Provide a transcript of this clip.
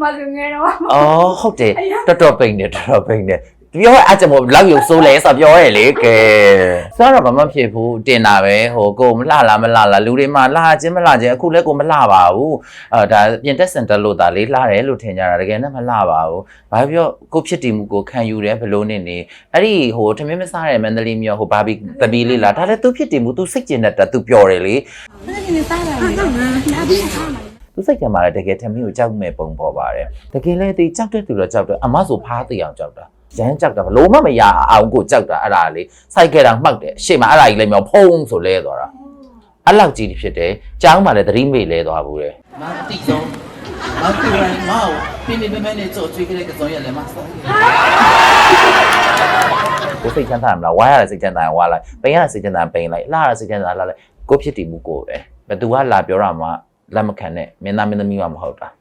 မလူငယ်တော့အော်ဟုတ်တယ်အရင်တော်တော်ပိန်တယ်တော်တော်ပိန်တယ်ပြောရအကြမို့လောက်ရုပ်ဆိုးလဲဆိုပြောရဲလေကဲဆိုတော့ဘာမှဖြစ်ဘူးတင်တာပဲဟိုကိုမလှလားမလှလားလူတွေမှာလှချင်းမလှချင်းအခုလည်းကိုမလှပါဘူးအဲဒါပြင်တက်စင်တက်လို့ဒါလေးလှတယ်လို့ထင်ကြတာတကယ်နဲ့မလှပါဘူးဘာပြောကိုဖြစ်တည်မှုကိုခံယူတယ်ဘလို့နေနေအဲ့ဒီဟိုထမင်းမစားတဲ့မန္တလေးမြို့ဟိုဘာဘီတပီလေးလားဒါလည်းသူဖြစ်တည်မှုသူစိတ်ကျင်တဲ့သူပြောတယ်လေအဲ့ဒီနေစားလာတယ်ဟုတ်ကဲ့နားပြီးစားလာ သူစိတ်ထဲမှာလည်းတကယ်ထမင်းကိုကြောက်မဲ့ပုံပေါ်ပါတယ်တကယ်လည်းဒီကြောက်တဲ့သူတော့ကြောက်တယ်အမဆိုဖားသေးအောင်ကြောက်တာရမ်းကြောက်တာဘလို့မှမရအောင်ကိုကြောက်တာအဲ့ဒါလေးစိုက်ခဲ့တာမှောက်တယ်ရှေ့မှာအဲ့ဒါကြီးလည်းမဖုံးဆိုလဲသွားတာအဲ့လောက်ကြီးဖြစ်တယ်ကြောင်းမှလည်းသတိမေ့လဲသွားဘူးလေမတိဆုံးမတိရန်မောပြင်းပြင်းပြင်းပြင်းနဲ့ကြော်ကြွေးကြတဲ့ကစုံရလဲမဆောကိုစိတ်ချမ်းသာမလားဝါရတဲ့စိတ်ချမ်းသာဝါလိုက်ပိန်ရတဲ့စိတ်ချမ်းသာပိန်လိုက်လှရတဲ့စိတ်ချမ်းသာလှလိုက်ကိုဖြစ်တည်မှုကိုပဲဘယ်သူကလာပြောတာမှ လက်မခံနဲ့မင်းသားမင်းသမီးမှမဟုတ်တာ